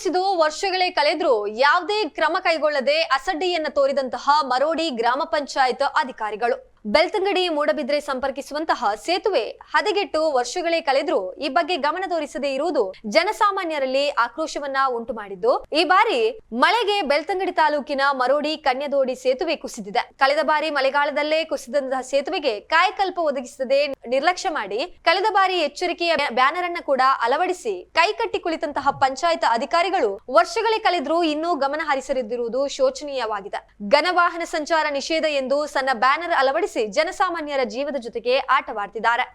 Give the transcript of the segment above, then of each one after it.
ಕುಸಿದು ವರ್ಷಗಳೇ ಕಳೆದ್ರೂ ಯಾವುದೇ ಕ್ರಮ ಕೈಗೊಳ್ಳದೆ ಅಸಡ್ಡೆಯನ್ನ ತೋರಿದಂತಹ ಮರೋಡಿ ಗ್ರಾಮ ಪಂಚಾಯತ್ ಅಧಿಕಾರಿಗಳು. ಬೆಳ್ತಂಗಡಿ ಮೂಡಬಿದ್ರೆ ಸಂಪರ್ಕಿಸುವಂತಹ ಸೇತುವೆ ಹದಗೆಟ್ಟು ವರ್ಷಗಳೇ ಕಳೆದ್ರೂ ಈ ಬಗ್ಗೆ ಗಮನ ತೋರಿಸದೇ ಇರುವುದು ಜನಸಾಮಾನ್ಯರಲ್ಲಿ ಆಕ್ರೋಶವನ್ನ ಉಂಟು ಮಾಡಿದ್ದು. ಈ ಬಾರಿ ಮಳೆಗೆ ಬೆಳ್ತಂಗಡಿ ತಾಲೂಕಿನ ಮರೋಡಿ ಕನ್ಯದೋಡಿ ಸೇತುವೆ ಕುಸಿದಿದೆ. ಕಳೆದ ಬಾರಿ ಮಳೆಗಾಲದಲ್ಲೇ ಕುಸಿದಂತಹ ಸೇತುವೆಗೆ ಕಾಯಕಲ್ಪ ಒದಗಿಸದೆ ನಿರ್ಲಕ್ಷ್ಯ ಮಾಡಿ ಕಳೆದ ಬಾರಿ ಎಚ್ಚರಿಕೆಯ ಬ್ಯಾ- ಬ್ಯಾನರ್ ಅನ್ನ ಕೂಡ ಅಳವಡಿಸಿ ಕೈಕಟ್ಟಿ ಕುಳಿತಂತಹ ಪಂಚಾಯತ್ ಅಧಿಕಾರಿಗಳು ವರ್ಷಗಳೇ ಕಳೆದ್ರೂ ಇನ್ನೂ ಗಮನ ಹರಿಸದಿರುವುದು ಶೋಚನೀಯವಾಗಿದೆ. ಘನವಾಹನ ಸಂಚಾರ ನಿಷೇಧ ಎಂದು ಸಣ್ಣ ಬ್ಯಾನರ್ ಅಳವಡಿಸಿ ಜನಸಾಮಾನ್ಯರ ಜೀವದ ಜೊತೆಗೆ ಆಟವಾಡ್ತಿದ್ದಾರೆ.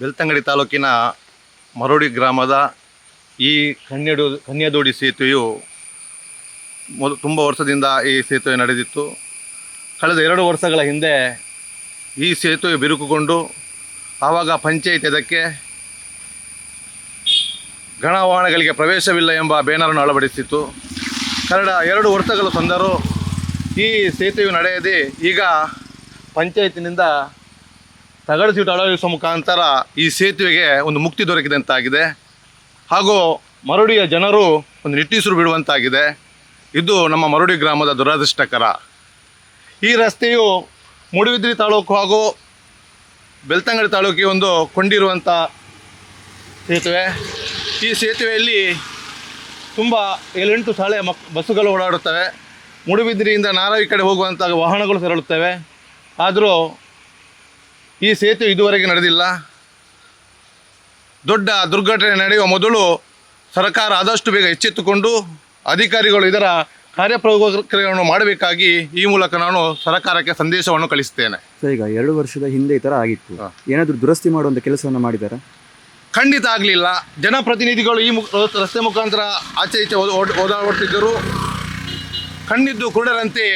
ಬೆಳ್ತಂಗಡಿ ತಾಲೂಕಿನ ಮರೋಡಿ ಗ್ರಾಮದ ಈ ಕನ್ಯಡು, ಕನ್ಯಾದೋಡಿ ಸೇತುವೆಯು ಮೊದ ತುಂಬ ವರ್ಷದಿಂದ ಈ ಸೇತುವೆ ನಡೆದಿತ್ತು. ಕಳೆದ ಎರಡು ವರ್ಷಗಳ ಹಿಂದೆ ಈ ಸೇತುವೆ ಬಿರುಕುಗೊಂಡು ಆವಾಗ ಪಂಚಾಯತ್ ಇದಕ್ಕೆ ಗಣವಾಹನಗಳಿಗೆ ಪ್ರವೇಶವಿಲ್ಲ ಎಂಬ ಬ್ಯಾನರನ್ನು ಅಳವಡಿಸಿತ್ತು. ಕಳೆದ ಎರಡು ವರ್ಷಗಳು ತಂದರೂ ಈ ಸೇತುವೆ ನಡೆಯದೆ ಈಗ ಪಂಚಾಯತಿನಿಂದ ತಗಡು ಸೀಟು ಅಳವಡಿಸುವ ಮುಖಾಂತರ ಈ ಸೇತುವೆಗೆ ಒಂದು ಮುಕ್ತಿ ದೊರಕಿದಂತಾಗಿದೆ ಹಾಗೂ ಮರುಡಿಯ ಜನರು ಒಂದು ನಿಟ್ಟೀಸರು ಬಿಡುವಂತಾಗಿದೆ. ಇದು ನಮ್ಮ ಮರುಡಿ ಗ್ರಾಮದ ದುರದೃಷ್ಟಕರ. ಈ ರಸ್ತೆಯು ಮೂಡುಬಿದ್ರಿ ತಾಲೂಕು ಹಾಗೂ ಬೆಳ್ತಂಗಡಿ ತಾಲೂಕಿಗೆ ಒಂದು ಕೊಂಡಿರುವಂಥ ಸೇತುವೆ. ಈ ಸೇತುವೆಯಲ್ಲಿ ತುಂಬ ಏಳೆಂಟು ಶಾಲೆಯ ಮಕ್, ಬಸ್ಸುಗಳು ಓಡಾಡುತ್ತವೆ. ಮೂಡುಬಿದ್ರಿಯಿಂದ ನಾರಾವಿ ಕಡೆ ಹೋಗುವಂಥ ವಾಹನಗಳು ತೆರಳುತ್ತವೆ. ಆದರೂ ಈ ಸೇತುವೆ ಇದುವರೆಗೆ ನಡೆದಿಲ್ಲ. ದೊಡ್ಡ ದುರ್ಘಟನೆ ನಡೆಯುವ ಮೊದಲು ಸರ್ಕಾರ ಆದಷ್ಟು ಬೇಗ ಎಚ್ಚೆತ್ತುಕೊಂಡು ಅಧಿಕಾರಿಗಳು ಇದರ ಕಾರ್ಯಪ್ರವೃತ್ತಿಗಳನ್ನು ಮಾಡಬೇಕಾಗಿ ಈ ಮೂಲಕ ನಾನು ಸರ್ಕಾರಕ್ಕೆ ಸಂದೇಶವನ್ನು ಕಳಿಸ್ತೇನೆ ಸರ್ ಈಗ ಎರಡು ವರ್ಷದ ಹಿಂದೆ ಈ ಥರ ಆಗಿತ್ತು. ಏನಾದರೂ ದುರಸ್ತಿ ಮಾಡುವಂಥ ಕೆಲಸವನ್ನು ಮಾಡಿದ್ದಾರೆ ಖಂಡಿತ ಆಗಲಿಲ್ಲ. ಜನಪ್ರತಿನಿಧಿಗಳು ಈ ಮುಖ ರಸ್ತೆ ಮುಖಾಂತರ ಆಚೆ ಈಚೆ ಓದಾಡುತ್ತಿದ್ದರು ಓಡಾಡುತ್ತಿದ್ದರು ಕಣ್ಣಿದ್ದು ಕುರುಡರಂತೆ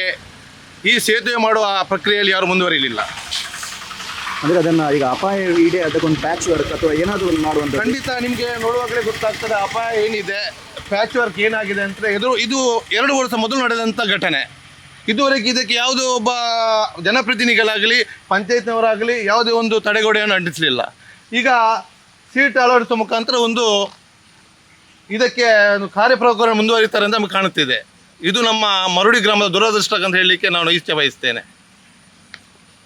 ಈ ಸೇತುವೆ ಮಾಡುವ ಪ್ರಕ್ರಿಯೆಯಲ್ಲಿ ಯಾರು ಮುಂದುವರಿಯಲಿಲ್ಲ ಅಂದರೆ ಅದನ್ನು ಈಗ ಅಪಾಯ ಇಡೆ ಅದಕ್ಕೊಂದು ಪ್ಯಾಚ್ ವರ್ಕ್ ಅಥವಾ ಏನಾದರೂ ಒಂದು ಖಂಡಿತ ನಿಮಗೆ ನೋಡುವಾಗಲೇ ಗೊತ್ತಾಗ್ತದೆ ಅಪಾಯ ಏನಿದೆ ಪ್ಯಾಚ್ ವರ್ಕ್ ಏನಾಗಿದೆ ಅಂತ ಎದುರು ಇದು ಎರಡು ವರ್ಷ ಮೊದಲು ನಡೆದಂಥ ಘಟನೆ. ಇದುವರೆಗೆ ಇದಕ್ಕೆ ಯಾವುದೇ ಒಬ್ಬ ಜನಪ್ರತಿನಿಧಿಗಳಾಗಲಿ, ಪಂಚಾಯತ್ನವರಾಗಲಿ ಯಾವುದೇ ಒಂದು ತಡೆಗೋಡೆಯನ್ನು ಅಂಟಿಸಲಿಲ್ಲ. ಈಗ ಸೀಟ್ ಅಳವಡಿಸುವ ಮುಖಾಂತರ ಒಂದು ಇದಕ್ಕೆ ಒಂದು ಕಾರ್ಯಪ್ರಕ್ರಮ ಮುಂದುವರಿತಾರೆ ಅಂತ ನಮಗೆ ಕಾಣುತ್ತಿದೆ. ಇದು ನಮ್ಮ ಮರುಡಿ ಗ್ರಾಮದ ದುರದೃಷ್ಟ ಅಂತ ಹೇಳಲಿಕ್ಕೆ ನಾನು ಇಷ್ಟ ಬಯಸ್ತೇನೆ.